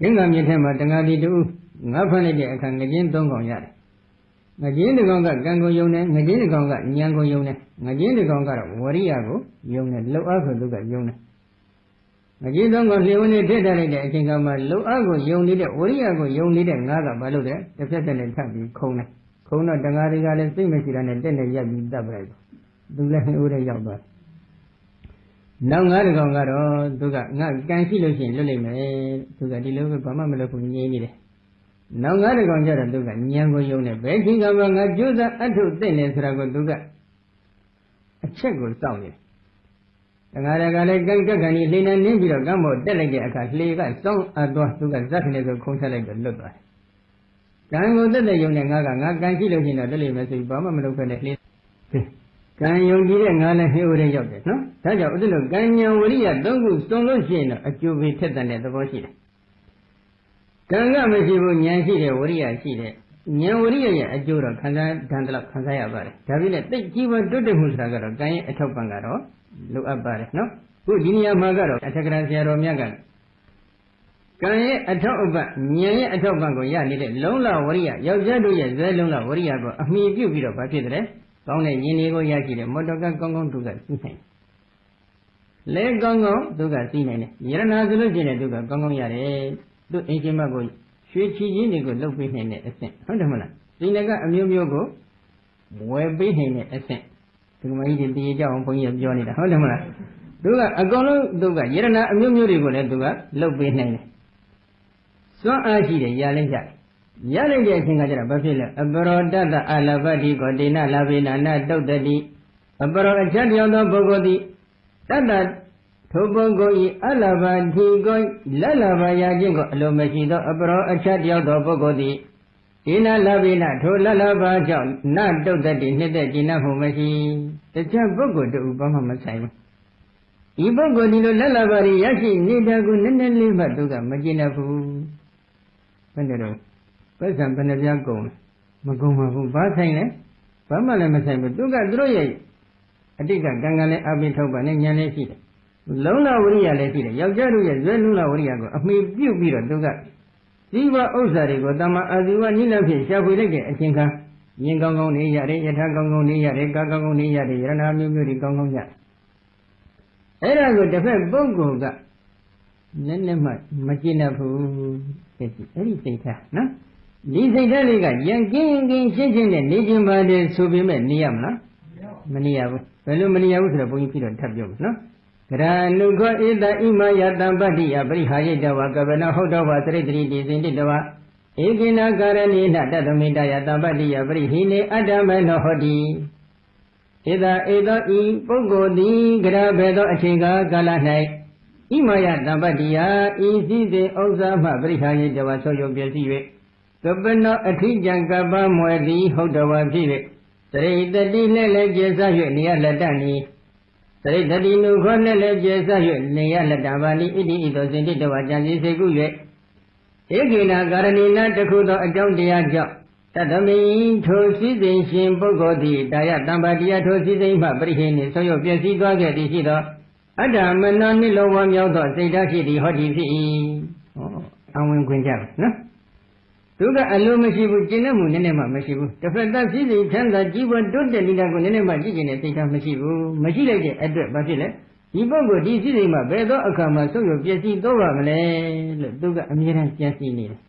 ဂင်္ဂမြစ်ထဲမှာတန်ဃာတီတူငါးဖမ်းလိုက်တဲ့အခါငကြင်း၃កောင်ရတယ်ငကြင်းတစ်ကောင်ကကံကိုယုံတယ်ငကြင်းတစ်ကောင်ကဉာဏ်ကိုယုံတယ်ငကြင်းတစ်ကောင်ကတော့ဝရိယကိုယုံတယ်လှုပ်အားကိုသူကယုံတယ်ငကြင်းသုံးကောင်လျှို့နေထည့်ထားလိုက်တဲ့အချိန်ကမှလှုပ်အားကိုယုံနေတဲ့ဝရိယကိုယုံနေတဲ့ငါးကဘာလို့လဲတစ်ဖက်တစ်နဲ့ထပ်ပြီးခုံတယ်ခုံတော့တန်ဃာတွေကလည်းစိတ်မရှိတာနဲ့တက်နဲ့ရပ်ပြီးတပ်ပလိုက်သူလည်းဟိုးတဲ့ရောက်သွား နောက်ငါးတကောင်ကတော့သူကငါကံရှိလို့ရှိရင်လွတ်လိမ့်မယ်သူကဒီလိုပဲဘာမှမလုပ်ဘူးငြင်းနေတယ်နောက်ငါးတကောင်ကျတော့သူကညံကိုယုံနေဘယ်ချိန်ကမှငါကြိုးစားအထုသိနေဆိုတာကိုသူကအချက်ကိုစောင့်နေတယ်တခါတခါလည်းကံကက်ကံကြီးလှိနေနင်းပြီးတော့ကမ်းပေါ်တက်လိုက်တဲ့အခါလှေကစောင်းအပ်သွားသူကဇက်ခနဲ့ဆိုခုံးဆက်လိုက်တော့လွတ်သွားတယ်ကံကိုတက်တဲ့ယုံနဲ့ငါကငါကံရှိလို့ရှိရင်တော့တက်လိမ့်မယ်ဆိုပြီးဘာမှမလုပ်ခဲ့နဲ့လှေ ကံယုံကြည်တဲ့ငါလည်းဟိုးတဲ့ရောက်တယ်နော်ဒါကြောင့်ဥဒ္ဒလို့ကံဉာဏ်ဝရိယသုံးခုစုံလို့ရှိရင်တော့အကျိုးပေးထက်တဲ့သဘောရှိတယ်ကံကမရှိဘူးဉာဏ်ရှိတယ်ဝရိယရှိတယ်ဉာဏ်ဝရိယရဲ့အကျိုးတော့ခံစားဒဏ်တလောက်ခံစားရပါတယ်ဒါပြည့်နဲ့တိတ်ကြီးပွားတွတ်တက်မှုဆိုတာကတော့ကံရဲ့အထောက်ပံ့ကတော့လိုအပ်ပါတယ်နော်ခုဒီနေရာမှာကတော့အထက်ကရာဆရာတော်မြတ်ကကံရဲ့အထောက်အပံ့ဉာဏ်ရဲ့အထောက်ပံ့ကိုရနေတဲ့လုံလဝရိယယောက်ျားတို့ရဲ့ဇဲလုံလဝရိယကိုအမိပြုတ်ပြီးတော့ဘာဖြစ်တယ် ကောင်းတဲ့ယင်တွေကိုရရှိတဲ့မော်တော်ကကောင်းကောင်းသူကစီးနိုင်လဲကောင်းကောင်းသူကစီးနိုင်တယ်ယရနာဆိုလို့ရှိရင်သူကကောင်းကောင်းရတယ်သူအင်ရှင်မတ်ကိုရွှေချီချင်းတွေကိုလှုပ်ပေးနိုင်တဲ့အဆင့်ဟုတ်တယ်မလားဒီနကအမျိုးမျိုးကိုဝယ်ပေးနိုင်တဲ့အဆင့်ဒီကမကြီးတွေတည်ကြအောင်ဘုန်းကြီးပြောနေတာဟုတ်တယ်မလားသူကအကုန်လုံးသူကယရနာအမျိုးမျိုးတွေကိုလည်းသူကလှုပ်ပေးနိုင်တယ်စွမ်းအားရှိတယ်ရလဲရတယ် ရလိုက်တဲ့အချိန်ကကျတော့ဘာဖြစ်လဲအပရောတတအလဘတိကိုတေနလာဘိနာနတုတ်တတိအပရောအချက်တရားသောပုဂ္ဂိုလ်သည်တတထိုပုဂ္ဂိုလ်ဤအလဘတိကိုလက်လဘရာခြင်းကိုအလိုမရှိသောအပရောအချက်တရားသောပုဂ္ဂိုလ်သည်ဒေနလာဘိနာထိုလက်လဘကြောင့်နတုတ်တတိနှစ်သက်ကျင့်မှုမရှိတခြားပုဂ္ဂိုလ်တူဘာမှမဆိုင်ဘူးဒီပုဂ္ဂိုလ်ဒီလိုလက်လဘရီရရှိနေတဲ့ကိုနည်းနည်းလေးမှသူကမကျင့်တတ်ဘူးဘယ်နဲ့တော့ ပတ်စံဘယ်နှပြားကုန်လဲမကုန်ပါဘူးဘာဆိုင်လဲဘာမှလည်းမဆိုင်ဘူးသူကသူတို့ရဲ့အတိတ်ကကံကံလည်းအပိထုတ်ပါနဲ့ဉာဏ်လည်းရှိတယ်လုံလဝရိယလည်းရှိတယ်ယောက်ျားတို့ရဲ့ဇွဲလုံလဝရိယကိုအမိပြုတ်ပြီးတော့သူကဇီဝဥစ္စာတွေကိုတမအာဇီဝနိလဖြစ်ရှာဖွေလိုက်တဲ့အချိန်ခါမြင်ကောင်းကောင်းနေရတယ်ယထာကောင်းကောင်းနေရတယ်ကာကောင်းကောင်းနေရတယ်ယရဏမျိုးမျိုးတွေကောင်းကောင်းရတယ်အဲ့ဒါကိုတစ်ဖက်ပုဂ္ဂိုလ်ကနည်းနည်းမှမကျင့်တတ်ဘူးအဲ့ဒီစိတ်ထားနော် ဒီစိတ်ဓာတ်လေးကယံကင်းကင်းရှင်းရှင်းနဲ့နေခြင်းပါတယ်ဆိုပေမဲ့နေရမလားမနေရဘူးဘယ်လိုမနေရဘူးဆိုတော့ဘုန်းကြီးပြတော့ထပ်ပြောမယ်နော်ကရဏုခောဧတဣမယတံပတ္တိယပရိဟာယတဝကဗနဟုတ်တော်ဝသရိတ္တိတိစင်တိတဝဧကိနာကာရဏိနတတမိတယတံပတ္တိယပရိဟိနေအတ္တမေနောဟောတိဧတဧသောဤပုဂ္ဂိုလ်သည်ကရဘေသောအချိန်ကာကာလ၌ဣမယတံပတ္တိယဤစည်းစိမ်ဥစ္စာမှပရိဟာယတဝဆောယုံပြည့်စည်၍ ကပနောအခိကြံကပ္ပမွယ်သည်ဟုတ်တော်ဝါဖြစ်၍သရိတတိနဲ့လည်းကျေစား၍နေရလက်တနီသရိတတိနုခောနဲ့လည်းကျေစား၍နေရလက်တပါဏိဣတိဣသောစင်တိတဝါကြံစည်စေကု၍ဧကိနာကာရဏီနာတခုသောအကြောင်းတရားကြောင့်တတမိထိုစည်းစိမ်ရှင်ပုဂ္ဂိုလ်သည်တာယတံပါတရားထိုစည်းစိမ်မှပရိဟိနှင့်ဆောရပျက်စီးသွားခဲ့သည်ရှိသောအတ္တမနောနိလောဝမြောက်သောစိတ်ဓာတ်ဖြစ်သည်ဟောဒီဖြစ်၏ဟောအဝင်ခွင်ကြနော် သူကအလိုမရှိဘူးကျင့်တဲ့မှုနည်းနည်းမှမရှိဘူးတစ်ဖက်သက်စည်းစိမ်ချမ်းသာကြီးပွားတိုးတက်နေတာကိုနည်းနည်းမှကြည့်ကျင်တဲ့စိတ်ထားမရှိဘူးမရှိလိုက်တဲ့အတွက်ဘာဖြစ်လဲဒီပုဂ္ဂိုလ်ဒီစည်းစိမ်မှာဘယ်သောအခါမှာဆုပ်ရပျက်စီးတော့ပါမလဲလို့သူကအမြဲတမ်းကြံစည်နေတယ်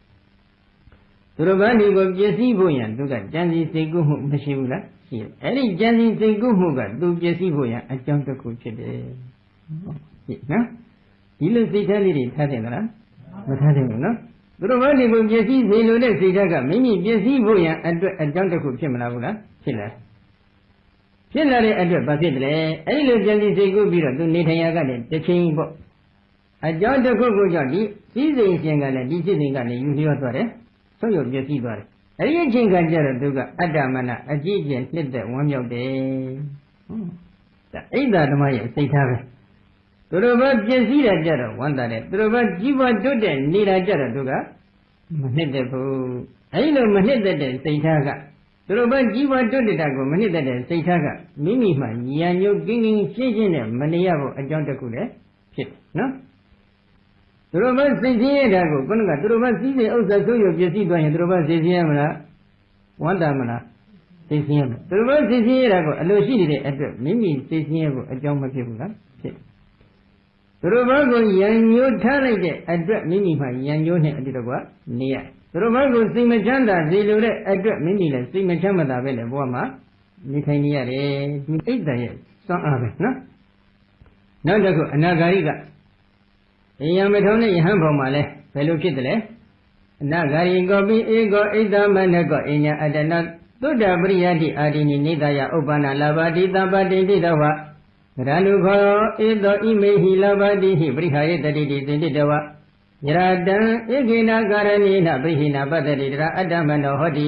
သူတော်ဘာဒီကိုပျက်စီးဖို့ရန်သူကကြံစည်စိတ်ကူးမှုမရှိဘူးလားရှိတယ်အဲ့ဒီကြံစည်စိတ်ကူးမှုကသူပျက်စီးဖို့ရန်အကြောင်းတစ်ခုဖြစ်တယ်ဟုတ်နော်ဒီလိုစိတ်ထားလေးတွေထားတယ်မလားမထားတယ်ဘူးနော် သူတို့ဘာနေကိုပျက်စီးစေလိုတဲ့စိတ်ဓာတ်ကမိမိပျက်စီးဖို့ရန်အတွက်အကြောင်းတစ်ခုဖြစ်မလားဘူးလားဖြစ်လာဖြစ်လာတဲ့အတွက်ဘာဖြစ်တယ်လဲအဲ့ဒီလိုပျက်စီးစိတ်ကူးပြီးတော့သူနေထိုင်ရကလည်းတစ်ချိန်ပေါ့အကြောင်းတစ်ခုခုကြောင့်ဒီစည်းစိမ်ရှင်ကလည်းဒီစည်းစိမ်ကလည်းယူလျောသွားတယ်ဆုံးယုံပျက်စီးသွားတယ်အဲ့ဒီအချိန်ကကြတော့သူကအတ္တမနအကြည့်ကျင်နှစ်သက်ဝမ်းမြောက်တယ်ဟုတ်ဒါအိဒါဓမ္မရဲ့စိတ်ထားပဲသူတို့ဘာပြည့်စည်တာကြတော့ဝမ်းသာတယ်သူတို့ဘာကြီးပွားတွတ်တဲ့နေတာကြတော့သူက မနှစ်သက်ဘူးအဲဒီလိုမနှစ်သက်တဲ့စိတ်ထားကသူတို့ဘာကြီးပွားတွတ်တဲ့တာကိုမနှစ်သက်တဲ့စိတ်ထားကမိမိမှဉာဏ်ညုတ်ကင်းကင်းရှင်းရှင်းနဲ့မနေရဖို့အကြောင်းတစ်ခုလည်းဖြစ်တယ်နော်သူသူတို့ဘာစိတ်ဆင်းရဲတာကိုခုနကသူတို့ဘာစီးစိမ်ဥစ္စာဆိုးရပစ္စည်းသွားရင်သူတို့ဘာစိတ်ဆင်းရဲမလားဝမ်းတာမလားစိတ်ဆင်းရဲမလားသူတို့ဘာစိတ်ဆင်းရဲတာကိုအလိုရှိနေတဲ့အတွက်မိမိစိတ်ဆင်းရဲဖို့အကြောင်းမဖြစ်ဘူးလားဖြစ် သူတို့ဘာကိုရံညိုးထားလိုက်တဲ့အတွက်မိမိမှရံညိုးနဲ့အတူတကွနေရသူတို့ဘာကိုစိတ်မချမ်းသာစေလိုတဲ့အတွက်မိမိလည်းစိတ်မချမ်းသာပဲလေဘဝမှာနေထိုင်နေရတယ်ဒီအိတ်တရဲ့စွမ်းအားပဲနော်နောက်တစ်ခုအနာဂါရိကအယံမထုံးတဲ့ယဟန်ဘုံမှာလဲဘယ်လိုဖြစ်တယ်လဲအနာဂါရိကောပိဧကောဣဒမနကောအညာအတနာသုဒ္ဓပရိယတိအာတိနိနေတယဥပ္ပန္နလာဘာတိတပ္ပတိတိတဝ ရဏုခောဧသောဣမေဟိလာဘာတိဟိပရိခာယေတတိတိသင်တိတဝယရတံဧကိနာကာရဏိနပရိဟိနာပတ္တိတရာအတ္တမနောဟောတိ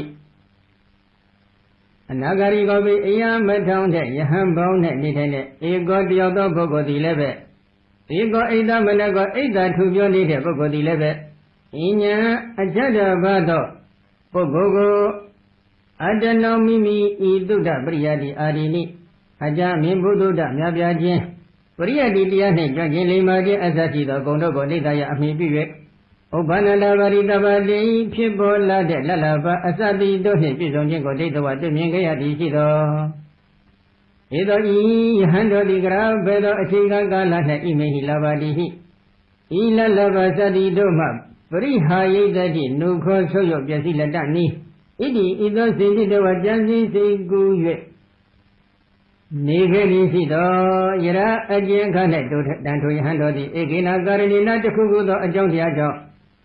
အနာဂါရိကောပိအယံမထုံးတဲ့ယဟန်ပေါင်းနဲ့နေတဲ့ဧကောတယောက်သောပုဂ္ဂိုလ်သည်လည်းပဲဧကောဣဒမနကောဣဒထူပြောနေတဲ့ပုဂ္ဂိုလ်သည်လည်းပဲအញ្ញံအကြတဘသောပုဂ္ဂိုလ်ကိုအတ္တနောမိမိဤတုဒ္ဓပရိယတိအာရိနိ အကြမြင်ဘုဒ္ဓမြတ်ပြခြင်းပရိယတိတရားနှင့်ကြွခြင်းလိမ္မာခြင်းအစရှိသောဂုဏ်တို့ကိုလိတယအမိပြု၍ဥပ္ပန္နလာပါရိတပါတိဖြစ်ပေါ်လာတဲ့လလဘအစတိတို့နှင့်ပြည့်စုံခြင်းကိုဒိဋ္ဌဝတွေ့မြင်ကြရသည်ရှိသောဧသောဤယဟန်တော်ဒီကရာဘေသောအချိန်ကာလ၌ဣမေဟိလာပါတိဟိဤလလဘစတိတို့မှပရိဟာယိတတိနုခောဆုတ်ရပျက်စီးလက်တနိဣတိဤသောစေတိတော်ကြံစည်စိတ်ကူ၍ နေခဲ့သည်ရှိသောယရအကျဉ်ခ၌တို့တန်ထိုယဟန်တော်သည်ဧကိနာကာရဏိနာတခုခုသောအကြောင်းတရားကြောင့်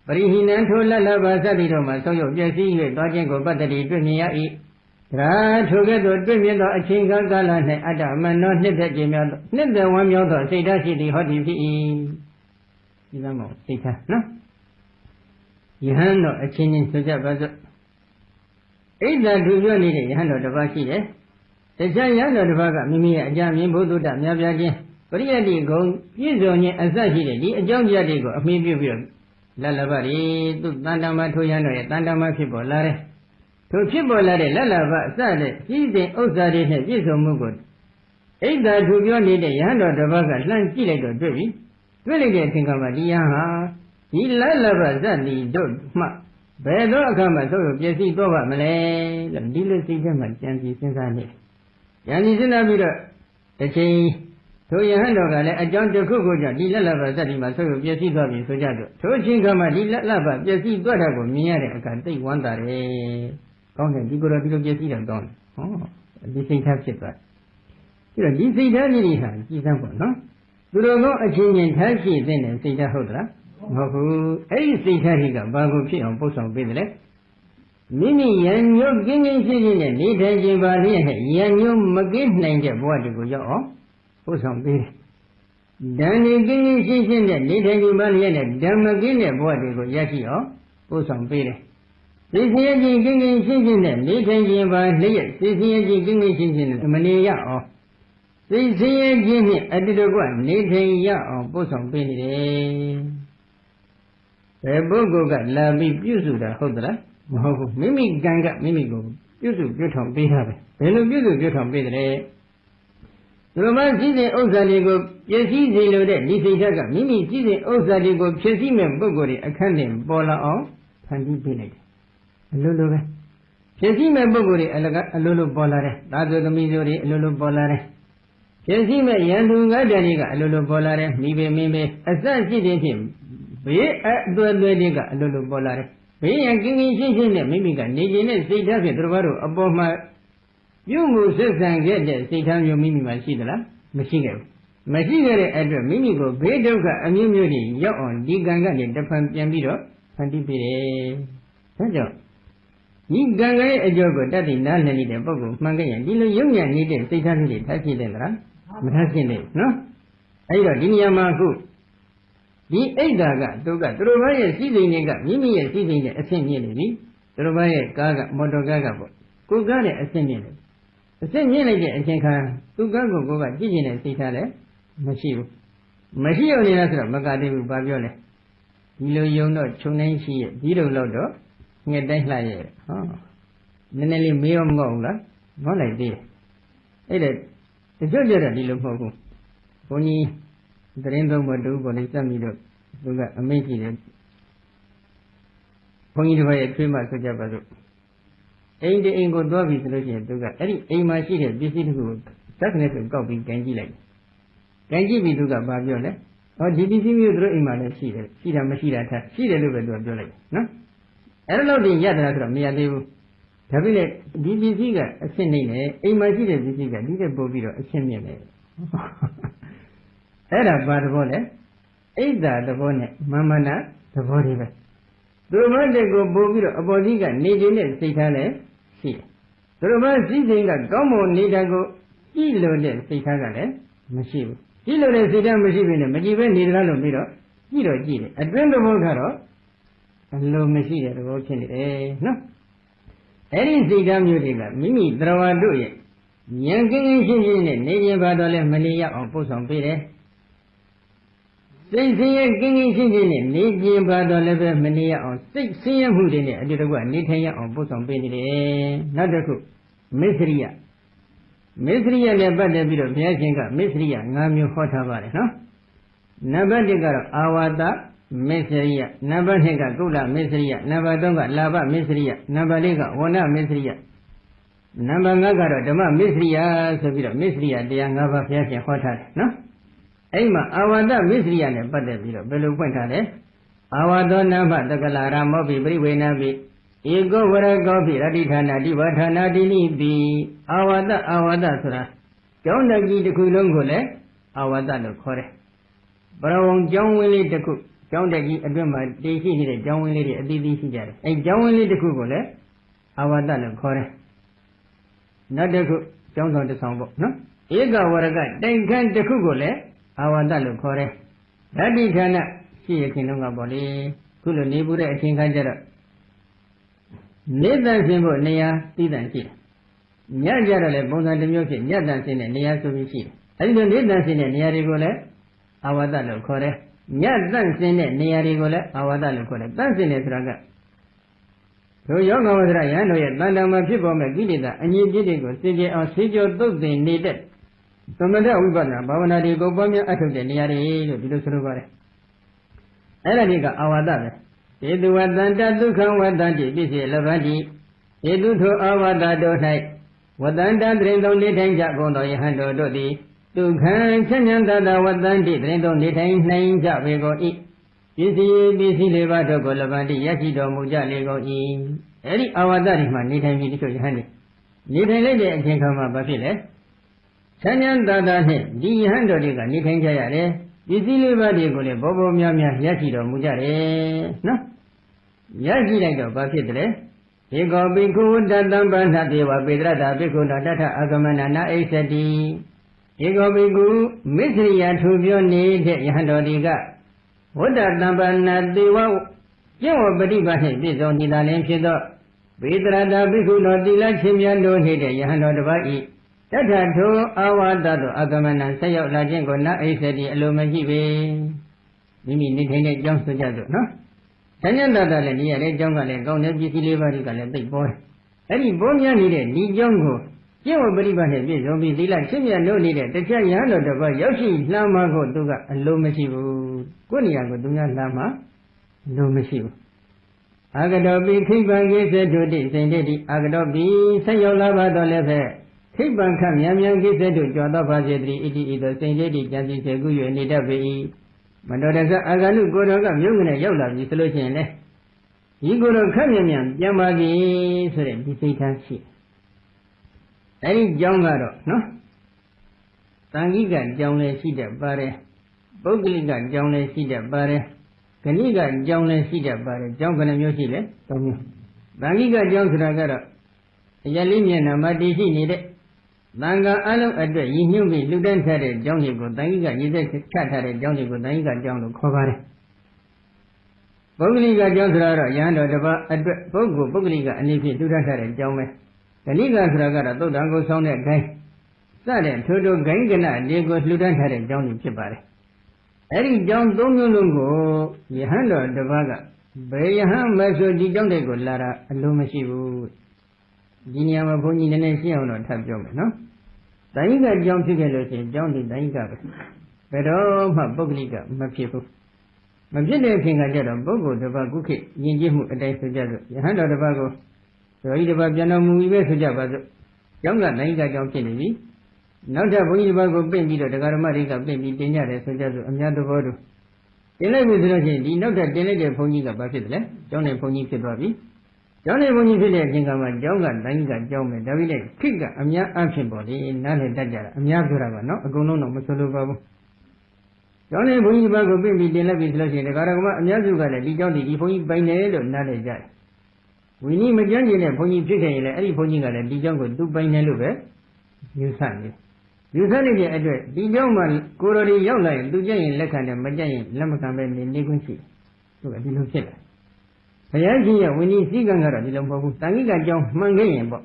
ပရိဟိနံထိုလလဘစတိတို့မှဆုတ်ရပျက်စီး၍သွားခြင်းကိုပတ္တိတွေ့မြင်ရ၏ဒါထိုကဲ့သို့တွေ့မြင်သောအချိန်ကာလ၌အတ္တမနောနှစ်သက်ခြင်းများနှစ်သက်ဝမ်းမြောက်သောစိတ်ဓာတ်ရှိသည်ဟောသည်ဖြစ်၏ဒီသမောစိတ်ထားနော်ယဟန်တော်အချင်းချင်းဆိုကြပါစို့ဣဒ္ဓသူပြောနေတဲ့ယဟန်တော်တစ်ပါးရှိတယ် တခြားယဟန်တော်တစ်ပါးကမိမိရဲ့အကြမြင်ဘုဒ္ဓတများပြားခြင်းပရိယတ်တိဂုံပြည့်စုံခြင်းအစရှိတဲ့ဒီအကြောင်းတရားတွေကိုအမိပြုပြီးတော့လလဘရီသူတန်တမထိုရန်တော်ရဲ့တန်တမဖြစ်ပေါ်လာတယ်ထိုဖြစ်ပေါ်လာတဲ့လလဘအစတဲ့ကြီးစဉ်ဥစ္စာတွေနဲ့ပြည့်စုံမှုကိုဣဒ္ဓသူပြောနေတဲ့ယဟန်တော်တစ်ပါးကလှမ်းကြည့်လိုက်တော့တွေ့ပြီတွေ့လိုက်တဲ့အချိန်ကမှဒီယဟန်ဟာဒီလလဘဇတ်ဒီတို့မှဘယ်တော့အခါမှသို့ပြည့်စည်တော့ပါမလဲလို့ဒီလိုစိတ်ထဲမှာကြံစည်စဉ်းစားနေ ကြံစည်စဉ်းစားပြီးတော့တစ်ချိန်ထိုယဟန်တော်ကလည်းအကြောင်းတစ်ခုခုကြောင့်ဒီလက်လဘဇတ်ဒီမှာဆိုရပြည့်စည်သွားပြီဆိုကြတော့ထိုအချိန်ကမှဒီလက်လဘပြည့်စည်သွားတာကိုမြင်ရတဲ့အခါသိဝမ်းသာတယ်ကောင်းတယ်ဒီကိုယ်တော်ဒီလိုပြည့်စည်တယ်ကောင်းတယ်ဟောဒီစိတ်ထားဖြစ်သွားတယ်ပြီးတော့ဒီစိတ်ထားကြီးတွေဟာကြည်စမ်းပေါ့နော်သူတို့ကအချင်းချင်းထားရှိတဲ့စိတ်ထားဟုတ်သလားမဟုတ်ဘူးအဲ့ဒီစိတ်ထားတွေကဘာကိုဖြစ်အောင်ပို့ဆောင်ပေးတယ်လဲ မိမိရံညွတ်ကင်းကင်းရှင်းရှင်းနဲ့နေထိုင်ခြင်းပါလျက်နဲ့ရံညွတ်မကင်းနိုင်တဲ့ဘဝတွေကိုရောက်အောင်ပို့ဆောင်ပေးတယ်ဓာန်ဒီကင်းကင်းရှင်းရှင်းနဲ့နေထိုင်ခြင်းပါလျက်နဲ့ဓမ္မကင်းတဲ့ဘဝတွေကိုရရှိအောင်ပို့ဆောင်ပေးတယ်သိစရခြင်းကင်းကင်းရှင်းရှင်းနဲ့နေထိုင်ခြင်းပါလျက်သိစရခြင်းကင်းကင်းရှင်းရှင်းနဲ့မနေရအောင်သိစရခြင်းနဲ့အတူတကွနေထိုင်ရအောင်ပို့ဆောင်ပေးနေတယ်ဘယ်ပုဂ္ဂိုလ်ကလာပြီးပြုစုတာဟုတ်သလား မဟုတ်ဘူးမိမိကံကမိမိကိုပြုစုပြုထောင်ပေးတာပဲဘယ်လိုပြုစုပြုထောင်ပေးတယ်သူတို့မှကြီးစဉ်ဥစ္စာတွေကိုပြည့်စည်စေလိုတဲ့ဒီစိတ်ဓာတ်ကမိမိကြီးစဉ်ဥစ္စာတွေကိုဖြည့်ဆည်းမဲ့ပုဂ္ဂိုလ်တွေအခန့်တင်ပေါ်လာအောင်ဖန်တီးပေးလိုက်တယ်အလိုလိုပဲဖြည့်ဆည်းမဲ့ပုဂ္ဂိုလ်တွေအလကအလိုလိုပေါ်လာတယ်သာသုသမီးတို့တွေအလိုလိုပေါ်လာတယ်ဖြည့်ဆည်းမဲ့ယန္တုငါးတန်တွေကအလိုလိုပေါ်လာတယ်မိဘမင်းပဲအစရှိတဲ့ဖြင့်ဘေးအသွဲသွဲလေးကအလိုလိုပေါ်လာတယ် ဘေးရန်ကင်းကင်းရှင်းရှင်းနဲ့မိမိကနေကျင်တဲ့စိတ်ဓာတ်ဖြင့်သူတို့ဘာတို့အပေါ်မှာပြုမှုဆက်ဆံခဲ့တဲ့စိတ်ထားမျိုးမိမိမှာရှိသလားမရှိခဲ့ဘူးမရှိခဲ့တဲ့အတွက်မိမိကိုဘေးဒုက္ခအမျိုးမျိုးတွေရောက်အောင်ဒီကံကနေတဖန်ပြန်ပြီးတော့ဖန်တီးပေးတယ်ဒါကြောင့်ဒီကံရဲ့အကျိုးကိုတတ်သိနားလည်နေတဲ့ပုဂ္ဂိုလ်မှန်ခဲ့ရင်ဒီလိုယုံညာနေတဲ့စိတ်ထားလေးတွေထပ်ဖြစ်တယ်လားမထပ်ဖြစ်နဲ့နော်အဲ့တော့ဒီနေရာမှာအခု ဒီအိတ်ဓာကသူကသူတို့ဘာရဲ့စီးစိမ်တွေကမိမိရဲ့စီးစိမ်နဲ့အဆင့်မြင့်နေပြီသူတို့ဘာရဲ့ကားကမော်တော်ကားကပေါ့ကိုကားနဲ့အဆင့်မြင့်နေအဆင့်မြင့်လိုက်တဲ့အချိန်ခါသူကားကိုကိုကကြည့်ကျင်တဲ့စိတ်ထားလည်းမရှိဘူးမရှိရနေလားဆိုတော့မကတည်းဘူးဘာပြောလဲဒီလိုယုံတော့ခြုံတိုင်းရှိရဲ့ဒီလိုတော့တော့ငှက်တိုင်းလှရဲ့ဟောနည်းနည်းလေးမေးရောမဟုတ်ဘူးလားငေါလိုက်သေးတယ်အဲ့ဒါတချို့ကြတော့ဒီလိုမဟုတ်ဘူးဘုန်းကြီး သတင်းသုံးမတူပေါ်နေစက်ပြီးတော့သူကအမိတ်ရှိတယ်ဘုန်းကြီးတစ်ပါးရဲ့ထွေးမှဆိုကြပါစို့အိမ်တအိမ်ကိုသွားပြီဆိုလို့ရှိရင်သူကအဲ့ဒီအိမ်မှာရှိတဲ့ပစ္စည်းတစ်ခုကိုသက်ကနဲ့ဆိုကောက်ပြီးကန်ကြည့်လိုက်ကန်ကြည့်ပြီးသူကဘာပြောလဲဟောဒီပစ္စည်းမျိုးတို့အိမ်မှာလည်းရှိတယ်ရှိတာမရှိတာထားရှိတယ်လို့ပဲသူကပြောလိုက်နော်အဲ့လိုလို့ရတာဆိုတော့မရသေးဘူးဒါပြည့်လေဒီပစ္စည်းကအဆင့်နေနဲ့အိမ်မှာရှိတဲ့ပစ္စည်းကဒီတဲ့ပို့ပြီးတော့အဆင့်မြင့်တယ် အဲ့ဒါဘာသဘောလဲအိတ်တာသဘောနဲ့မမနာသဘောတွေပဲသူတို့မတဲ့ကိုပို့ပြီးတော့အပေါ်ကြီးကနေခြင်းနဲ့စိတ်ထားလဲရှိတယ်သူတို့မစည်းစိမ်ကကောင်းမွန်နေတာကိုကြည့်လို့တဲ့စိတ်ထားကလည်းမရှိဘူးကြည့်လို့တဲ့စိတ်ထားမရှိဘဲနဲ့မကြည့်ပဲနေကြလို့ပြီးတော့ကြည့်တော့ကြည့်တယ်အတွင်းသဘောကတော့အလိုမရှိတဲ့သဘောဖြစ်နေတယ်နော်အဲ့ဒီစိတ်ဓာတ်မျိုးတွေကမိမိတရားတို့ရဲ့ဉာဏ်ကင်းကင်းရှင်းရှင်းနဲ့နေခြင်းပါတော့လဲမနေရအောင်ပို့ဆောင်ပေးတယ် စိတ်ဆင်းရဲကင်းကင်းရှင်းရှင်းနဲ့နေခြင်းပါတော့လည်းပဲမနေရအောင်စိတ်ဆင်းရဲမှုတွေနဲ့အတူတကွနေထိုင်ရအောင်ပို့ဆောင်ပေးနေတယ်နောက်တစ်ခုမစ္စရိယမစ္စရိယနဲ့ပတ်သက်ပြီးတော့ဘုရားရှင်ကမစ္စရိယ၅မျိုးဟောထားပါတယ်နော်နံပါတ်1ကတော့အာဝါဒမစ္စရိယနံပါတ်2ကကုလမစ္စရိယနံပါတ်3ကလာဘမစ္စရိယနံပါတ်4ကဝဏမစ္စရိယနံပါတ်5ကတော့ဓမ္မမစ္စရိယဆိုပြီးတော့မစ္စရိယတရား၅ပါးဘုရားရှင်ဟောထားတယ်နော် အဲ့မှာအာဝါဒမစ္စရိယနဲ့ပတ်သက်ပြီးတော့ဘယ်လိုဖွင့်ထားလဲအာဝါဒောနာမတကလာရမောပိပရိဝေနာပိဧကောဝရကောပိရတိဌာနာတိဝဌာနာတိနိပိအာဝါဒအာဝါဒဆိုတာကျောင်းတကြီးတစ်ခုလုံးကိုလည်းအာဝါဒလို့ခေါ်တယ်ပရဝံကျောင်းဝင်းလေးတစ်ခုကျောင်းတက်ကြီးအတွင်းမှာတည်ရှိနေတဲ့ကျောင်းဝင်းလေးတွေအသီးသီးရှိကြတယ်အဲကျောင်းဝင်းလေးတစ်ခုကိုလည်းအာဝါဒလို့ခေါ်တယ်နောက်တစ်ခုကျောင်းဆောင်တစ်ဆောင်ပေါ့နော်ဧကဝရကတိုင်ခန်းတစ်ခုကိုလည်း အာဝါဒလို့ခေါ်တယ်ဓာတိဌာနရှိရခင်တော့ကပေါ့လေခုလိုနေပူတဲ့အချိန်ခါကျတော့နေတန်စင်ဖို့နေရာသိတန်ရှိတယ်ညကြတော့လေပုံစံတစ်မျိုးဖြစ်ညတန်စင်တဲ့နေရာဆိုပြီးရှိတယ်အဲဒီလိုနေတန်စင်တဲ့နေရာတွေကိုလည်းအာဝါဒလို့ခေါ်တယ်ညတန့်စင်တဲ့နေရာတွေကိုလည်းအာဝါဒလို့ခေါ်တယ်တန့်စင်တယ်ဆိုတာကတို့ယောဂဝဒရယဟန်တို့ရဲ့တန်တမှာဖြစ်ပေါ်မဲ့ကိလေသာအငြိပြည့်တွေကိုစေကြအောင်စေကြောသုတ်သိနေတဲ့ သမထဝိပဿနာဘာဝနာတွေကိုပွားများအထုတ်တဲ့နေရာတွေလို့ဒီလိုဆိုလိုပါတယ်အဲ့ဒါတွေကအာဝါဒပဲဟေတုဝတ္တဒုက္ခဝတ္တတိပြည့်စေလဘတိဟေတုထိုအာဝါဒတို့၌ဝတ္တန္တတရင်သုံးနေထိုင်ကြကုန်သောယဟန်တို့တို့သည်ဒုက္ခံချမ်းသာသာဝတ္တန္တိတရင်သုံးနေထိုင်နိုင်ကြပေကုန်၏ပစ္စည်းပစ္စည်းလေးပါးတို့ကိုလဘန္တိရရှိတော်မူကြလေကုန်၏အဲ့ဒီအာဝါဒတွေမှာနေထိုင်ပြီးတချို့ယဟန်တွေနေထိုင်လိုက်တဲ့အချိန်ခါမှာဘာဖြစ်လဲ ချမ်းသာသာနဲ့ဒီယဟန်တော်တွေကနေထိုင်ကြရတယ်ပစ္စည်းလေးပါးတွေကိုလည်းဘောဘောများများရရှိတော်မူကြတယ်နော်ရရှိလိုက်တော့ဘာဖြစ်တယ်ဧကောပိခုတတံပဏ္ဏတေဝပေတရတာပိခုဏတထအာဂမနနာအိသတိဧကောပိကုမစ္စရိယထူပြောနေတဲ့ယဟန်တော်ဒီကဝတ္တတံပဏတေဝကျင့်ဝပฏิပတ်နှင့်ပြည့်စုံနေတာလည်းဖြစ်သောဝေတရတာဘိက္ခုတော်တိလချင်းမြတ်တို့နေတဲ့ယဟန်တော်တစ်ပါး ဤတထထိုအာဝါဒတို့အကမဏဆက်ရောက်လာခြင်းကိုနအိစတိအလိုမရှိပေမိမိနေထိုင်တဲ့အကြောင်းဆိုကြစို့နော်။ဉာဏ်ဉာဏ်တတလည်းနေရတဲ့အကြောင်းကလည်းကောင်းတဲ့ပစ္စည်းလေးပါးတွေကလည်းသိပေါ်တယ်။အဲ့ဒီပေါ်များနေတဲ့ဒီကြောင်းကိုကျင့်ဝတ်ပရိပတ်နဲ့ပြည့်စုံပြီးသီလချင်းမြတ်လို့နေတဲ့တခြားရဟန်းတော်တစ်ပါးရောက်ရှိလှမ်းမှကိုသူကအလိုမရှိဘူးကိုယ့်နေရာကိုသူများလှမ်းမှလိုမရှိဘူးအာဂတောပိခိဗံကိစေတုတိစိန်တိအာဂတောပိဆက်ရောက်လာပါတော့လည်းဖ က်ခိဗံခမြန်မြန်ကိစေတုကြောသောပါစေတိဣတိဣသောစိန်တိကြံစီစေကု၍နေတတ်ပေ၏မတော်တဆအာဂနုကိုတော်ကမြို့ကနေရောက်လာပြီဆိုလို့ရှိရင်လေဒီကိုတော်ခက်မြန်မြန်ပြန်ပါပြီဆိုတဲ့ဒီစိတ်ထားရှိတယ်အဲဒီကြောင်းကတော့နော်တန်ခိကကြောင်းလည်းရှိတတ်ပါတယ်ပုဂ္ဂလိကကြောင်းလည်းရှိတတ်ပါတယ်ဂဏိကကြောင်းလည်းရှိတတ်ပါတယ်ကြောင်းဘယ်နှမျိုးရှိလဲ၃မျိုးတန်ခိကကြောင်းဆိုတာကတော့အရလေးမျက်နှာမှာတည်ရှိနေတဲ့ တန်ခါအလုံးအတွက်ရည်ညွှန်းပြီးလှူဒန်းထားတဲ့ကြောင်းတွေကိုတန်ခိကရည်သက်ချထားတဲ့ကြောင်းတွေကိုတန်ခိကကြောင်းလို့ခေါ်ပါတယ်ပုဂ္ဂလိကကြောင်းဆိုတာတော့ယဟန်တော်တစ်ပါးအတွက်ပုဂ္ဂိုလ်ပုဂ္ဂလိကအနေဖြင့်လှူဒန်းထားတဲ့ကြောင်းပဲဂဏိကဆိုတာကတော့သုတ်တံကိုဆောင်းတဲ့ဂိုင်းစတဲ့ထိုးထိုးဂိုင်းကနဒီကိုလှူဒန်းထားတဲ့ကြောင်းကြီးဖြစ်ပါတယ်အဲ့ဒီကြောင်းသုံးမျိုးလုံးကိုယဟန်တော်တစ်ပါးကဘယ်ယဟန်မဆိုဒီကြောင်းတွေကိုလာတာအလိုမရှိဘူး ဒီနေရာမှာဘုန်းကြီးနည်းနည်းရှင်းအောင်တော့ထပ်ပြောမယ်နော်။တိုင်းကကြောင်းဖြစ်ခဲ့လို့ရှိရင်ကြောင်းဒီတိုင်းကပဲဘယ်တော့မှပုဂ္ဂလိကမဖြစ်ဘူး။မမဖြစ်တဲ့အချိန်ကကြတော့ပုဂ္ဂိုလ်တစ်ပါးကုခိယဉ်ကျေးမှုအတိုင်းဆိုကြစို့ယဟန်တော်တစ်ပါးကိုဇော်ကြီးတစ်ပါးပြန်တော်မူပြီပဲဆိုကြပါစို့ကျောင်းကတိုင်းကကျောင်းဖြစ်နေပြီနောက်ထပ်ဘုန်းကြီးတစ်ပါးကိုပင့်ပြီးတော့တရားဓမ္မတွေကပင့်ပြီးတင်ကြတယ်ဆိုကြစို့အများသဘောတူတင်လိုက်ပြီဆိုလို့ရှိရင်ဒီနောက်ထပ်တင်လိုက်တဲ့ဘုန်းကြီးကဘာဖြစ်တယ်လဲကျောင်းနေဘုန်းကြီးဖြစ်သွားပြီ ကျောင်းနေဘုန်းကြီးဖြစ်တဲ့အချိန်ကမှကျောင်းကတိုင်းကကျောင်းမယ်ဒါပေမဲ့ခိကအများအဖြစ်ပေါ်လေနားလည်တတ်ကြတာအများပြောတာပါနော်အကုန်လုံးတော့မဆိုလိုပါဘူးကျောင်းနေဘုန်းကြီးဘက်ကိုပြင်ပြီးတင်လိုက်ပြီဆိုလို့ရှိရင်ဒကာဒကမအများစုကလည်းဒီကျောင်းဒီဒီဘုန်းကြီးပိုင်တယ်လို့နားလည်ကြတယ်ဝီနည်းမကြမ်းကျင်တဲ့ဘုန်းကြီးဖြစ်ခဲ့ရင်လည်းအဲ့ဒီဘုန်းကြီးကလည်းဒီကျောင်းကိုသူပိုင်တယ်လို့ပဲယူဆနေယူဆနေတဲ့အတွက်ဒီကျောင်းမှာကိုရိုရီရောက်လာရင်သူကြက်ရင်လက်ခံတယ်မကြက်ရင်လက်မခံပဲနေနေခွင့်ရှိတယ်သူကဒီလိုဖြစ်လာ ဘုရားကြီးရဲ့ဝိနည်းစည်းကမ်းကတော့ဒီလိုမဟုတ်ဘူးတန်ခိကကျောင်းမှန်ခဲ့ရင်ပေါ့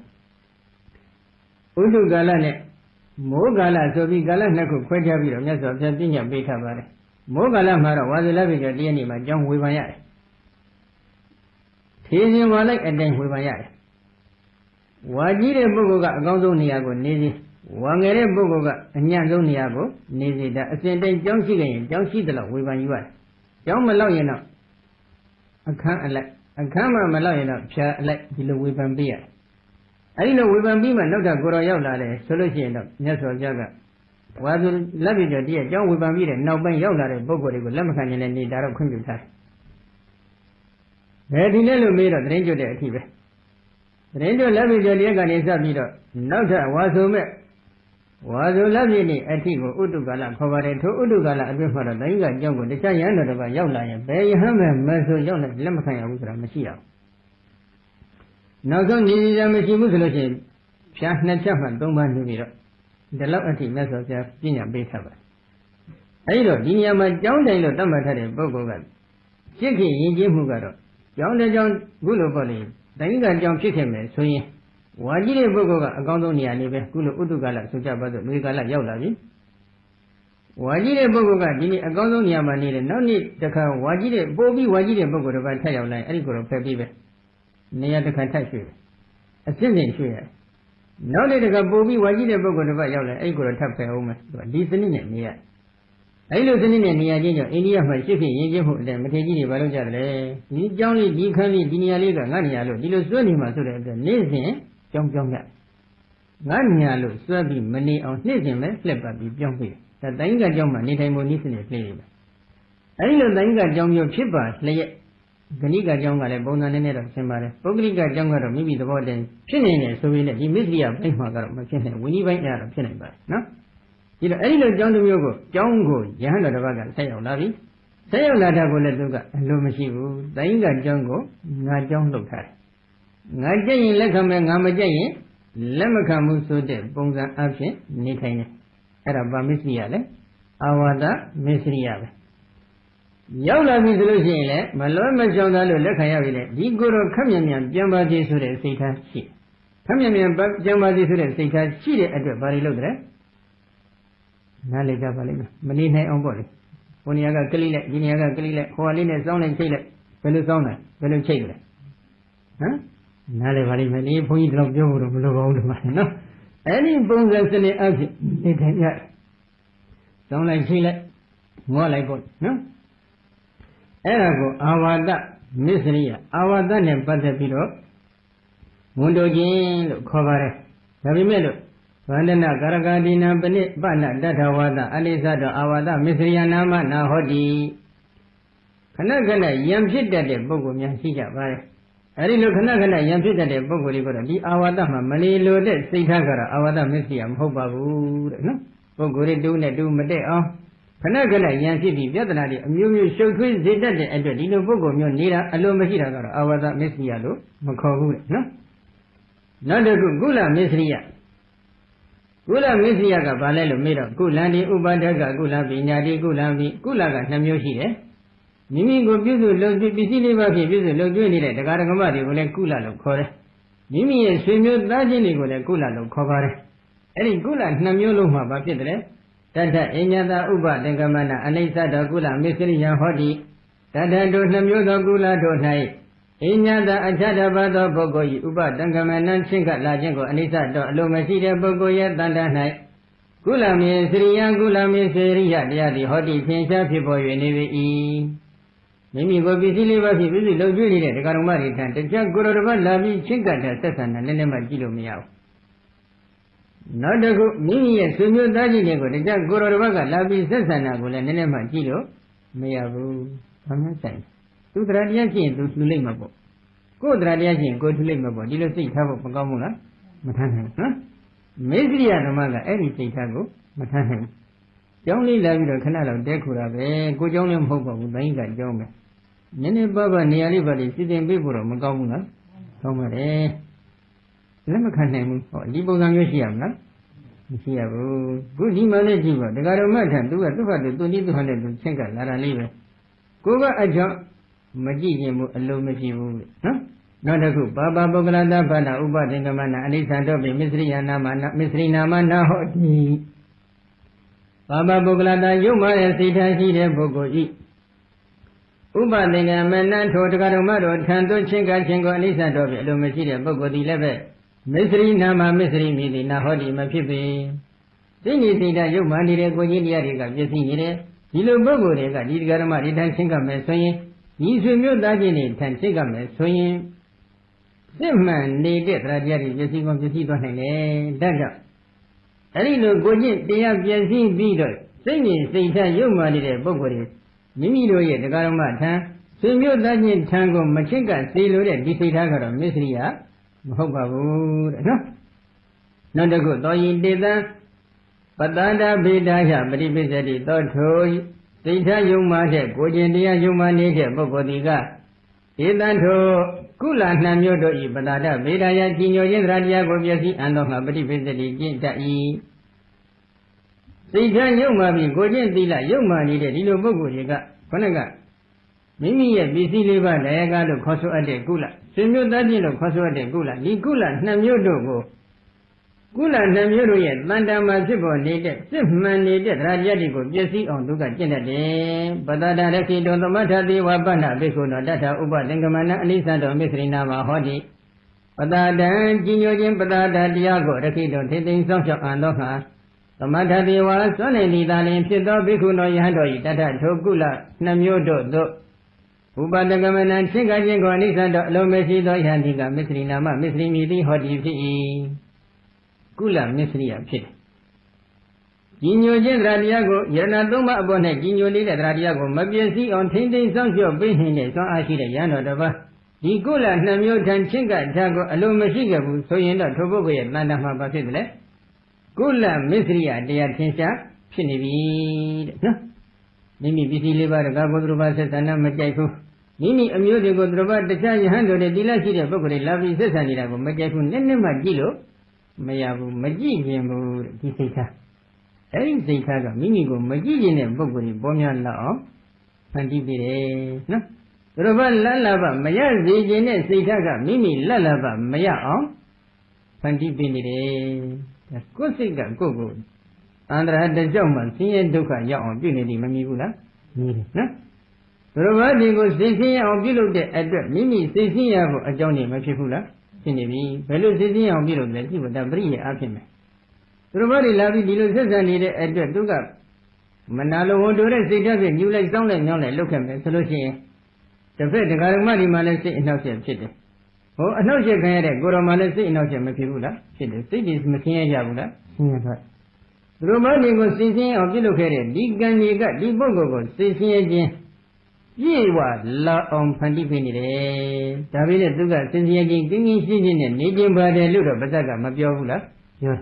ဥဒုကာလနဲ့မိုးကာလဆိုပြီးကာလနှစ်ခုခွဲခြားပြီးတော့မြတ်စွာဘုရားပြညာပေးထားပါတယ်မိုးကာလမှာတော့ဝါဇလပိကတည့်ရနေ့မှာကျောင်းဝေဖန်ရတယ်ထေရှင်ဝါလိုက်အတိုင်းဝေဖန်ရတယ်ဝါကြီးတဲ့ပုဂ္ဂိုလ်ကအကောင်းဆုံးနေရာကိုနေစီဝါငယ်တဲ့ပုဂ္ဂိုလ်ကအညံ့ဆုံးနေရာကိုနေစီဒါအစဉ်တိုင်းကျောင်းရှိခဲ့ရင်ကျောင်းရှိတယ်လို့ဝေဖန်ယူရတယ်ကျောင်းမလောက်ရင်တော့အခန်းအလိုက် အခန်းမှမလောက်ရင်တော့ဖြာအလိုက်ဒီလိုဝေဖန်ပေးရတယ်အဲဒီလိုဝေဖန်ပြီးမှနောက်တော့ကိုတော်ရောက်လာတယ်ဆိုလို့ရှိရင်တော့မြတ်စွာဘုရားကဝါသူလက်ပြကျော်တည်းအကြောင်းဝေဖန်ပြီးတဲ့နောက်ပိုင်းရောက်လာတဲ့ပုဂ္ဂိုလ်တွေကိုလက်မခံနိုင်တဲ့နေတာတော့ခွင့်ပြုထားတယ်။ဘယ်ဒီလဲလို့မေးတော့တရင်ကျွတ်တဲ့အထိပဲ။တရင်ကျွတ်လက်ပြကျော်တည်းကနေစပြီးတော့နောက်ထပ်ဝါဆိုမဲ့ ဝါဆိုလက်ပြနေအထိကိုဥတုကာလခေါ်ပါတယ်ထိုဥတုကာလအတွင်းမှာတော့တိုင်းကအကြောင်းကိုတခြားရဟန်းတော်တွေကရောက်လာရင်ဘယ်ယဟန်မဲ့မဆိုရောက်နေလက်မခံရဘူးဆိုတာမရှိရဘူး။နောက်ဆုံးနေနေကြမရှိဘူးဆိုလို့ရှိရင်ဖြာနှစ်ချက်မှသုံးပါးနေပြီးတော့ဒီလောက်အထိမြတ်စွာဘုရားပြညာပေးထားပါတယ်။အဲဒီတော့ဒီနေရာမှာကြောင်းတိုင်လို့တတ်မှတ်ထားတဲ့ပုဂ္ဂိုလ်ကရှင်းခင်ယဉ်ကျေးမှုကတော့ကြောင်းတဲ့ကြောင်းခုလိုပေါ့လေတိုင်းကကြောင်းဖြစ်ခဲ့မယ်ဆိုရင် ဝါကြီးတဲ့ပုဂ္ဂိုလ်ကအကောင်းဆုံးနေရာလေးပဲခုလိုဥဒ္ဒကလဆိုကြပါစို့လူကလရောက်လာပြီဝါကြီးတဲ့ပုဂ္ဂိုလ်ကဒီနေ့အကောင်းဆုံးနေရာမှာနေတယ်နောက်နေ့တခါဝါကြီးတဲ့ပိုးပြီးဝါကြီးတဲ့ပုဂ္ဂိုလ်တစ်ပါးထပ်ရောက်လာရင်အဲ့ဒီကိုယ်တော့ဖယ်ပြီးပဲနေရာတစ်ခါထပ်ရွှေ့အစစ်စင်ရွှေ့ရနောက်နေ့တခါပိုးပြီးဝါကြီးတဲ့ပုဂ္ဂိုလ်တစ်ပါးရောက်လာရင်အဲ့ဒီကိုယ်တော့ထပ်ဖယ်အောင်မယ်ဒီစနစ်နဲ့နေရအဲ့လိုစနစ်နဲ့နေရာချင်းကြောင့်အိန္ဒိယမှာရှိဖြစ်ရင်းချင်းမှုအတည်းမထေကြီးတွေဘာလို့ကြတယ်လဲဒီကြောင်းလေးဒီခန်းလေးဒီနေရာလေးကငါနေရာလို့ဒီလိုစွန့်နေမှာဆိုတဲ့အတွက်နေ့စဉ် ကြောင်းကြောင်းရငါနေရာလို့စွဲပြီးမနေအောင်နေ့စဉ်ပဲလှက်ပတ်ပြီးပြောင်းပြီးဒါတိုင်းကကြောင်းမှာနေထိုင်မှုနည်းစနစ်ပြေးနေတယ်အဲ့ဒီလိုတိုင်းကကြောင်းမျိုးဖြစ်ပါလျက်ဂဏိကအကြောင်းကလည်းပုံစံနည်းနည်းတော့ရှင်းပါတယ်ပုဂ္ဂလိကအကြောင်းကတော့မိမိသဘောတည်းဖြစ်နေတယ်ဆိုရင်လည်းဒီမစ္စရိယဘိုင်းမှာကတော့မဖြစ်နိုင်ဝိနည်းပိုင်းအဲ့ဒါဖြစ်နိုင်ပါတယ်နော်ဒီတော့အဲ့ဒီလိုအကြောင်းတစ်မျိုးကိုအကြောင်းကိုယဟန်တော်တစ်ပါးကဆက်ရောက်လာပြီဆက်ရောက်လာတာကိုလည်းသူကအလိုမရှိဘူးတိုင်းကအကြောင်းကိုငါအကြောင်းလုပ်ထားတယ် ငါကြက်ရင်လက်ခံမယ်ငါမကြက်ရင်လက်မခံဘူးဆိုတဲ့ပုံစံအဖြစ်နေထိုင်တယ်အဲ့ဒါဗာမစ္စရိယလေအာဝါဒမစ္စရိယပဲရောက်လာပြီဆိုလို့ရှိရင်လည်းမလွဲမရှောင်သားလို့လက်ခံရပြီလေဒီကိုယ်တော်ခက်မြန်မြန်ပြန်ပါသေးဆိုတဲ့စိတ်ထားရှိခက်မြန်မြန်ပြန်ပါသေးဆိုတဲ့စိတ်ထားရှိတဲ့အတွက်ဘာတွေလုပ်တယ်နားလေကြပါလိမ့်မယ်မနေနိုင်အောင်ပေါ့လေဟိုနေရာကကလေးလိုက်ဒီနေရာကကလေးလိုက်ဟိုကလေးနဲ့စောင်းလိုက်ချိတ်လိုက်ဘယ်လိုစောင်းလဲဘယ်လိုချိတ်လဲဟမ် နားလေပါလိမ့်မယ်ဒီဘုန်းကြီးတော့ပြောဖို့တော့မလိုပါဘူးဒီမှာနော်အဲ့ဒီပုံစံစနစ်အဖြစ်နေထိုင်ရစောင်းလိုက်ချိတ်လိုက်ငေါလိုက်ပေါ့နော်အဲ့ဒါကိုအာဝါဒမစ္စရိယအာဝါဒနဲ့ပတ်သက်ပြီးတော့ဝန်တိုခြင်းလို့ခေါ်ပါတယ်ဒါပေမဲ့လို့ဗန္ဒနာကာရကာဒီနာပနိပဏတထဝါဒအလိသတောအာဝါဒမစ္စရိယနာမနာဟောတိခဏခဏယံဖြစ်တတ်တဲ့ပုဂ္ဂိုလ်များရှိကြပါတယ် အဲဒီလိုခဏခဏယံဖြစ်တတ်တဲ့ပုဂ္ဂိုလ်တွေကတော့ဒီအာဝါဒမှာမလီလိုတဲ့စိတ်ထားကတော့အာဝါဒမစ္စရိယမဟုတ်ပါဘူးတဲ့နော်ပုဂ္ဂိုလ်တွေတူးနဲ့တူးမတည့်အောင်ခဏခဏယံဖြစ်ပြီးပြဿနာတွေအမျိုးမျိုးရှုပ်ထွေးစေတတ်တဲ့အတွက်ဒီလိုပုဂ္ဂိုလ်မျိုးနေတာအလိုမရှိတာကတော့အာဝါဒမစ္စရိယလို့မခေါ်ဘူးလေနော်နောက်တစ်ခုကုလမစ္စရိယကုလမစ္စရိယကဘာလဲလို့မေးတော့ကုလံဒီဥပါဒကကုလပညာတိကုလံပိကုလကနှစ်မျိုးရှိတယ် မိမိကိုပြုစုလုံကျွပစ္စည်းလေးပါးဖြင့်ပြုစုလုံကျွနေတဲ့တရားဓမ္မတွေကိုလည်းကုလလို့ခေါ်တယ်မိမိရဲ့ဆွေမျိုးသားချင်းတွေကိုလည်းကုလလို့ခေါ်ပါတယ်အဲ့ဒီကုလနှစ်မျိုးလုံးမှာဘာဖြစ်တယ်တထအညတဥပသင်္ကမနာအနိစ္စတောကုလမစ္စရိယဟောတိတထတို့နှမျိုးသောကုလတို့၌အညတအထတပါသောပုဂ္ဂိုလ်၏ဥပတံကမနံချင်းကလာခြင်းကိုအနိစ္စတောအလိုမရှိတဲ့ပုဂ္ဂိုလ်ရဲ့တန်တ၌ကုလမေစရိယကုလမေစရိယတရားသည်ဟောတိဖြင့်ရှားဖြစ်ပေါ်၍နေ၏ မိမိကိုပစ္စည်းလေးပါးဖြင့်ပစ္စည်းလုံကျွေးနေတဲ့ဒကာတော်မတွေထံတခြားကိုယ်တော်တစ်ပါးလာပြီးချင်းကပ်တဲ့ဆက်ဆံတာနည်းနည်းမှကြည့်လို့မရဘူးနောက်တစ်ခုမိမိရဲ့ဆွေမျိုးသားချင်းတွေကိုတခြားကိုယ်တော်တစ်ပါးကလာပြီးဆက်ဆံတာကိုလည်းနည်းနည်းမှကြည့်လို့မရဘူးဘာမှဆိုင်သူတရားတရားရှိရင်သူလှူလိုက်မှာပေါ့ကိုယ်တရားတရားရှိရင်ကိုယ်ထူလိုက်မှာပေါ့ဒီလိုစိတ်ထားဖို့မကောင်းဘူးလားမထမ်းနိုင်ဘူးနော်မေစရိယဓမ္မကအဲ့ဒီစိတ်ထားကိုမထမ်းနိုင်ဘူး ကျောင်းလေးလာပြီးတော့ခဏလောက်တဲခုတာပဲကိုကျောင်းလည်းမဟုတ်ပါဘူးတိုင်းကကျောင်းပဲနည်းနည်းပါးပါးနေရာလေးပါလေးစီစဉ်ပေးဖို့တော့မကောင်းဘူးလားကောင်းပါတယ်လက်မခံနိုင်ဘူးဟောဒီပုံစံမျိုးရှိရမလားမရှိရဘူးခုဒီမှလည်းကြည့်ပါဒကာတော်မထံသူကသူ့ဟာသူသူနည်းသူ့ဟာနဲ့သူချင်းကလာတာလေးပဲကိုကအကြောင်းမကြည့်ရင်ဘူးအလုံးမရှိဘူးနော်နောက်တစ်ခုဘာဘာပုဂ္ဂလတဘာနာဥပဒေကမနာအနိစ္စတော့ပိမစ္စရိယနာမနာမစ္စရိနာမနာဟောတိ ဘာဘာပုဂ္ဂလတယုတ်မာရဲ့စိတ်ထားရှိတဲ့ပုဂ္ဂိုလ်ဤဥပဒေကမနထိုတက္ကတော်မတော်ထံသွင်းချင်းကချင်းကိုအနိစ္စတော့ပိအလိုမရှိတဲ့ပုဂ္ဂိုလ်ဒီလည်းပဲမစ္စရိနာမမစ္စရိမိတိနာဟောတိမဖြစ်ပေစိတ်နေစိတ်ဓာတ်ယုတ်မာနေတဲ့ကိုကြီးတရားတွေကပြည့်စည်နေတယ်ဒီလိုပုဂ္ဂိုလ်တွေကဒီတရားဓမ္မဒီတိုင်းချင်းကမယ်ဆိုရင်ညီဆွေမျိုးသားချင်းတွေထံချင်းကမယ်ဆိုရင်စစ်မှန်နေတဲ့တရားတရားတွေပြည့်စည်ကုန်ပြည့်စည်သွားနိုင်တယ်ဒါကြောင့် အဲ့ဒီလိုကိုကြီးတရားပြည့်စည်ပြီးတော့စိတ်နေစိတ်ဓာတ်ယုတ်မာနေတဲ့ပုဂ္ဂိုလ်တွေမိမိတို့ရဲ့တရားဓမ္မထံဆွေမျိုးသားချင်းထံကိုမချစ်ကစေလိုတဲ့ဒီစိတ်ထားကတော့မစ္စရိယမဟုတ်ပါဘူးတဲ့နော်နောက်တစ်ခုသောယိတေတံပတ္တန္တဗေဒယပရိပိစ္ဆတိသောထိုစိတ်ထားယုံမှတဲ့ကိုကျင်တရားယုံမှနေတဲ့ပုဂ္ဂိုလ်ဒီကဧတံထို ကုလနှံမျိုးတို့ဤပတ္တန္တဗေဒယကြီးညိုခြင်းတရားတရားကိုပြည့်စည်အံတော်မှာပရိပိစ္ဆတိကျင့်တတ်၏စိတ်ထားယုံမှပြီးကိုကျင့်သီလယုံမှနေတဲ့ဒီလိုပုဂ္ဂိုလ်တွေကခொနကမိမိရဲ့ပစ္စည်းလေးပါးတရားကားလို့ခေါ်ဆိုအပ်တဲ့ကုလဆွေမျိုးသားချင်းလို့ခေါ်ဆိုရတဲ့ကုလဒီကုလနှစ်မျိုးတို့ကို ကုလနှစ်မျိုးတို့ရဲ့တန်တမာဖြစ်ပေါ်နေတဲ့စစ်မှန်နေတဲ့တရားတရားတွေကိုပြည့်စည်အောင်သူကကျင့်တတ်တယ်ပတ္တရခိတောသမထတိဝပဏ္ဏဘိက္ခုနောတထဥပသင်္ကမနအနိစ္စတောမစ္စရိနာမဟောတိပတ္တတံကြီးညိုခြင်းပတ္တတတရားကိုရခိတောထိသိမ်းဆောင်ရှောက်အံသောခါသမထတိဝါစွန့်နေသည်သာလင်ဖြစ်သောဘိက္ခုနောယဟန်တော်ဤတထထိုကုလနှစ်မျိုးတို့သို့ဥပဒကမနံသင်္ခါခြင်းကိုအနိစ္စတော့အလုံးမရှိသောယန္တိကမစ္စရိနာမမစ္စရိမိတိဟောတိဖြစ်၏ ကုလမစ္စရိယဖြစ်တယ်ကြီးညိုခြင်းတရားတရားကိုယရဏသုံးပါးအပေါ်၌ကြီးညိုနေတဲ့တရားတရားကိုမပြည့်စည်အောင်ထိမ့်သိမ်းဆောင်ကျော်ပေးနေတဲ့သွမ်းအားရှိတဲ့ယန္တော်တစ်ပါးဒီကုလနှစ်မျိုးထံချင်းကဓာတ်ကိုအလုံးမရှိခဲ့ဘူးဆိုရင်တော့ထိုပုဂ္ဂိုလ်ရဲ့တဏ္ဍာမှာဘာဖြစ်တယ်လဲကုလမစ္စရိယတရားထင်ရှားဖြစ်နေပြီတဲ့နော်မိမိပစ္စည်းလေးပါးတကားဘုဒ္ဓဘာဆက်ဆံနာမကြိုက်ဘူးမိမိအမျိုးတွေကိုသူတော်ဘာတခြားယဟန်တို့တွေတိလရှိတဲ့ပုဂ္ဂိုလ်တွေလာပြီးဆက်ဆံနေတာကိုမကြိုက်ဘူးနည်းနည်းမှကြည့်လို့ မရဘူးမကြည့်ခြင်းဘူးဒီစိတ်ထားအဲ့ဒီစိတ်ထားကမိမိကိုမကြည့်ခြင်းတဲ့ပုဂ္ဂိုလ်တွေပေါ်များလောက်အောင်ဖန်တီးပေးတယ်နော်သူတော်ဘာလတ်လာပါမရစေခြင်းတဲ့စိတ်ထားကမိမိလတ်လာပါမရအောင်ဖန်တီးပေးနေတယ်ကိုယ်စိတ်ကကိုယ့်ကိုအန္တရာယ်တကြောက်မှဆင်းရဲဒုက္ခရောက်အောင်ပြုနေသည်မမြင်ဘူးလားမြင်တယ်နော်ဘုရားဒီကိုစိတ်ဆင်းရအောင်ပြုလုပ်တဲ့အတွက်မိမိစိတ်ဆင်းရဖို့အကြောင်းနေမဖြစ်ဘူးလား ဖြစ်နေပြီဘယ်လိုစိတ်ဆင်းရအောင်ပြုလုပ်လဲကြည့်ဖို့ဒါပရိယေအဖြစ်မယ်သူတော်ဘာတွေလာပြီးဒီလိုဆက်ဆံနေတဲ့အတွက်သူကမနာလိုဝန်တိုတဲ့စိတ်ဓာတ်ဖြင့်ညှို့လိုက်စောင်းလိုက်ညောင်းလိုက်လုပ်ခဲ့မယ်ဆိုလို့ရှိရင်တစ်ဖက်ဒကာရမဒီမှာလည်းစိတ်အနှောက်အယှက်ဖြစ်တယ်ဟိုအနှောက်အယှက်ခံရတဲ့ကိုယ်တော်မှလည်းစိတ်အနှောက်အယှက်မဖြစ်ဘူးလားဖြစ်တယ်စိတ်ကြီးမဆင်းရဲကြဘူးလားဆင်းရဲသွားသူတို့ဘာတွေကိုစိတ်ဆင်းအောင်ပြုလုပ်ခဲ့တဲ့ဒီကံကြီးကဒီပုဂ္ဂိုလ်ကိုစိတ်ဆင်းရဲခြင်း ပြည့်ဝလာအောင်ဖန်တီးပေးနေတယ်။ဒါပေမဲ့သူကစင်စင်ချင်းကင်းကင်းရှင်းရှင်းနဲ့နေခြင်းပါတယ်လို့တော့ပါဇက်ကမပြောဘူးလား။ပြော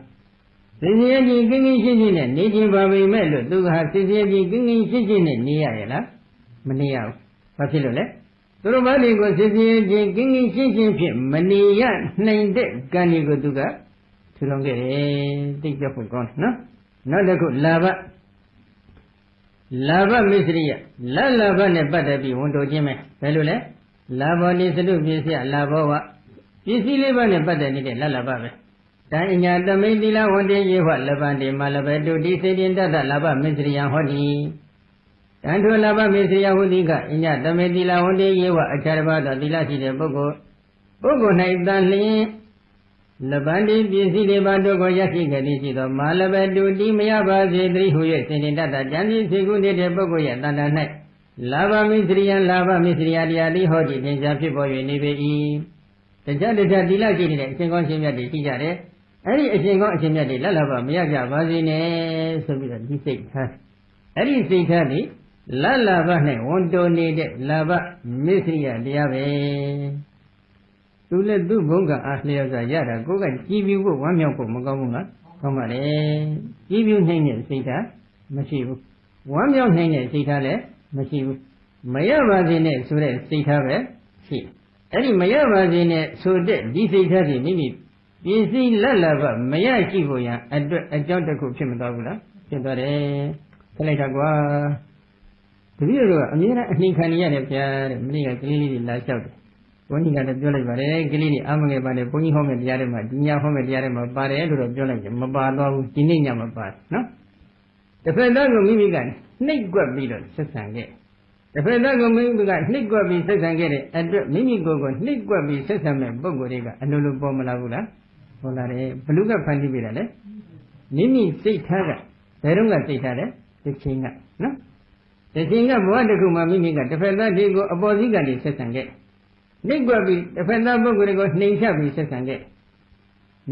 စင်စင်ချင်းကင်းကင်းရှင်းရှင်းနဲ့နေခြင်းပါပေမဲ့လို့သူကဟာစင်စင်ချင်းကင်းကင်းရှင်းရှင်းနဲ့နေရရဲ့လား။မနေရဘူး။ဘာဖြစ်လို့လဲ။သူတို့ဘာတွေကိုစင်စင်ချင်းကင်းကင်းရှင်းရှင်းဖြင့်မနေရနိုင်တဲ့ကံတွေကိုသူကထူထောင်ခဲ့တယ်။သိကြဖို့ကောင်းတယ်နော်။နောက်တစ်ခုလာဘ လာဘမစ္စရိယလလာဘနဲ့ပတ်သက်ပြီးဝန်တိုခြင်းပဲဘယ်လိုလဲလာဘောနိသတုပစ္စယလာဘောဝပစ္စည်းလေးပါးနဲ့ပတ်သက်နေတဲ့လလာဘပဲတန်အညာတမိတ်တိလဝန္တေယေဟလဗန္တေမလဘတုတိစေတင်တတလာဘမစ္စရိယဟောတိတန်ထုလာဘမစ္စရိယဟုတိကအညာတမိတ်တိလဝန္တေယေဟအခြားတစ်ပါးသောတိလရှိတဲ့ပုဂ္ဂိုလ်ပုဂ္ဂိုလ်၌တန်လျင် လပန္တိပစ္စည်းတွေပါတို့ကိုရရှိခဲ့သည်ရှိသောမာလဘတုတိမရပါစေတည်းဟု၍စင်တင်တတ်တာဉာဏ်ဤစေကုနေတဲ့ပုဂ္ဂိုလ်ရဲ့တဏ္ဍာ၌လာဘမစ္စရိယလာဘမစ္စရိယတရားတိဟောတိသင်္ချာဖြစ်ပေါ်၍နေပေ၏တခြားတခြားသီလရှိနေတဲ့အရှင်ကောင်းရှင်မြတ်တွေရှိကြတယ်အဲ့ဒီအရှင်ကောင်းအရှင်မြတ်တွေလက်လာဘမရကြပါစေနဲ့ဆိုပြီးတော့ဒီစိတ်ထားအဲ့ဒီစိတ်ထားဒီလလာဘနဲ့ဝန်တိုနေတဲ့လာဘမစ္စရိယတရားပဲ သူလည်းသူ့ဘုံကအားလျော်စွာရတာကိုယ်ကကြည်ပြူဖို့ဝမ်းမြောက်ဖို့မကောင်းဘူးလားကောင်းပါလေကြည်ပြူနိုင်တဲ့စိတ်ထားမရှိဘူးဝမ်းမြောက်နိုင်တဲ့စိတ်ထားလည်းမရှိဘူးမရပါစေနဲ့ဆိုတဲ့စိတ်ထားပဲရှိအဲ့ဒီမရပါစေနဲ့ဆိုတဲ့ဒီစိတ်ထားကြီးမိမိပစ္စည်းလက်လာဘမရရှိဖို့ရန်အတွက်အကြောင်းတစ်ခုဖြစ်မသွားဘူးလားဖြစ်သွားတယ်ခလိုက်တာကွာတပည့်တော်ကအမြဲတမ်းအနှိမ်ခံနေရတယ်ဗျာတဲ့မနေ့ကကလေးလေးတွေလာလျှောက်တယ် ဘုန်းကြီးကလည်းပြောလိုက်ပါတယ်ကလေးတွေအာမငယ်ပါနဲ့ဘုန်းကြီးဟောမယ့်တရားတွေမှာဒီညဟောမယ့်တရားတွေမှာပါတယ်လို့တော့ပြောလိုက်တယ်မပါတော့ဘူးဒီနေ့ညမှာပါတယ်နော်တစ်ဖက်သားကမိမိကနှိပ်ကွက်ပြီးတော့ဆက်ဆံခဲ့တစ်ဖက်သားကမိမိကနှိပ်ကွက်ပြီးဆက်ဆံခဲ့တဲ့အတွက်မိမိကိုယ်ကိုနှိပ်ကွက်ပြီးဆက်ဆံမဲ့ပုံကိုယ်တွေကအလိုလိုပေါ်မလာဘူးလားပေါ်လာတယ်ဘလူကဖန်တီးပြတာလေမိမိစိတ်ထားကဘယ်တော့ကစိတ်ထားလဲတစ်ချိန်ကနော်တစ်ချိန်ကဘဝတစ်ခုမှာမိမိကတစ်ဖက်သားတွေကိုအပေါ်စီးကနေဆက်ဆံခဲ့ နှိပ်ကွက်ပြီးတစ်ဖက်သားပုဂ္ဂိုလ်တွေကိုနှိမ်ချပြီးဆက်ဆံခဲ့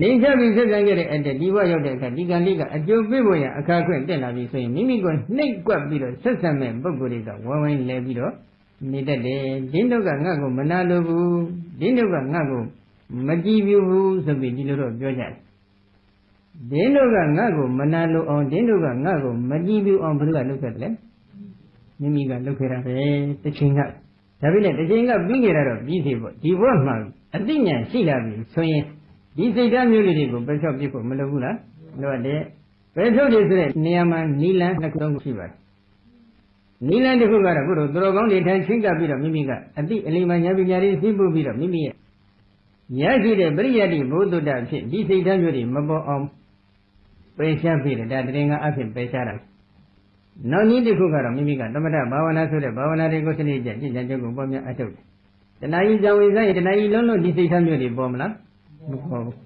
နေချပြီးဆက်ဆံခဲ့တဲ့အတက်ဒီဘဝရောက်တဲ့အခါဒီကံလေးကအကျိုးပေးဖို့ရအခါခွင့်တက်လာပြီဆိုရင်မိမိကိုနှိပ်ကွက်ပြီးတော့ဆက်ဆံမဲ့ပုဂ္ဂိုလ်တွေကဝိုင်းဝိုင်းလဲပြီးတော့နေတတ်တယ်ဒင်းတို့ကငါ့ကိုမနာလိုဘူးဒင်းတို့ကငါ့ကိုမကြည်ပြူဘူးဆိုပြီးဒီလိုတော့ပြောကြတယ်ဒင်းတို့ကငါ့ကိုမနာလိုအောင်ဒင်းတို့ကငါ့ကိုမကြည်ပြူအောင်ဘယ်လိုကလုပ်ခဲ့တယ်လဲမိမိကလုပ်ခဲ့တာပဲတစ်ချိန်က ဒါပေမဲ့တစ်ချိန်ကပြီးခဲ့တာတော့ပြီးသေးပေါ့ဒီဘဝမှာအသိဉာဏ်ရှိလာပြီဆိုရင်ဒီစိတ်ဓာတ်မျိုးလေးတွေကိုပယ်ဖြောက်ပြဖို့မလိုဘူးလားလိုအပ်တယ်ပယ်ဖြောက်တယ်ဆိုတဲ့နေရာမှာနီလန်းနှစ်ခုရှိပါတယ်နီလန်းတစ်ခုကတော့ခုတော့သူတော်ကောင်းတွေထမ်းချင်းကပ်ပြီးတော့မိမိကအတိအလိမ္မာညာပညာတွေသိဖို့ပြီးတော့မိမိရဲ့ရရှိတဲ့ပရိယတ်တိဘုဒ္ဓတဖြစ်ဒီစိတ်ဓာတ်မျိုးတွေမပေါ်အောင်ပယ်ရှားပြီးတယ်ဒါတရင်ကအဖြစ်ပယ်ရှားတာ နောက်နည်းတစ်ခုကတော့မိမိကသမထဘာဝနာဆိုတဲ့ဘာဝနာတွေကိုစနစ်ကျကျင့်ကြံကြုပ်ကိုပေါ်များအထုတ်တယ်တဏှာကြီးကြောင့်ဝင်စားရင်တဏှာကြီးလုံးလုံးဒီစိတ်ဓာတ်မျိုးတွေပေါ်မလားမပေါ်ဘူး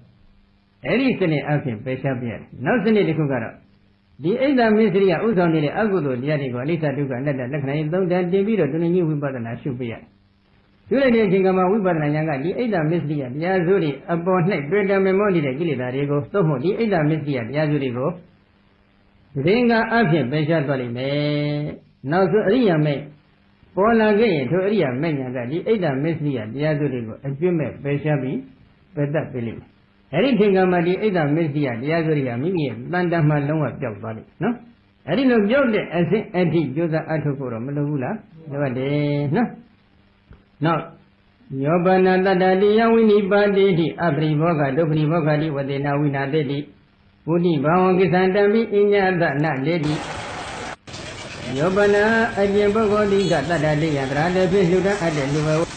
အဲ့ဒီစနစ်အဖြစ်ပယ်ရှားပြရတယ်နောက်စနစ်တစ်ခုကတော့ဒီအိဒါမစ္စရိယဥဆောင်နေတဲ့အကုသိုလ်တရားတွေကိုအလိစ္ဆဒုက္ခအနတ္တလက္ခဏာရင်သုံးတန်တင်ပြီးတော့တဏှိဝိပဿနာရှုပြရတယ်ရှုလိုက်တဲ့အချိန်ကမှဝိပဿနာဉာဏ်ကဒီအိဒါမစ္စရိယတရားစုတွေအပေါ်၌တွေ့တယ်မေမောနေတဲ့ကိလေသာတွေကိုသို့မဟုတ်ဒီအိဒါမစ္စရိယတရားစုတွေကို ရင်ကအဖြစ်ပယ်ရှားသွားလိမ့်မယ်နောက်ဆုံးအရိယာမေပေါ်လာခဲ့ရင်ထိုအရိယာမေညာကဒီအိဒါမစ္စရိယတရားစုတွေကိုအကျွတ်မဲ့ပယ်ရှားပြီးပယ်တတ်ပေးလိမ့်မယ်အဲ့ဒီချိန်ကမှဒီအိဒါမစ္စရိယတရားစုတွေကမိမိရဲ့တန်တမှလုံးဝပျောက်သွားလိမ့်နော်အဲ့ဒီလိုပြောက်တဲ့အစဉ်အထိကြိုးစားအထုတ်ဖို့တော့မလိုဘူးလားလိုပါတယ်နော်နောက်ယောပနာတတ္တတိယဝိနိပါတိတိအပရိဘောဂဒုပ္ပရိဘောဂတိဝတေနာဝိနာတေတိ ဝုဒိဘာဝံကိသံတံပိအညတနလေတိယောပနာအကျင့်ပုဂ္ဂိုလ်တိကတတ္တတိယသရတေဖြင့်လှူဒန်းအပ်တဲ့လူဘဝ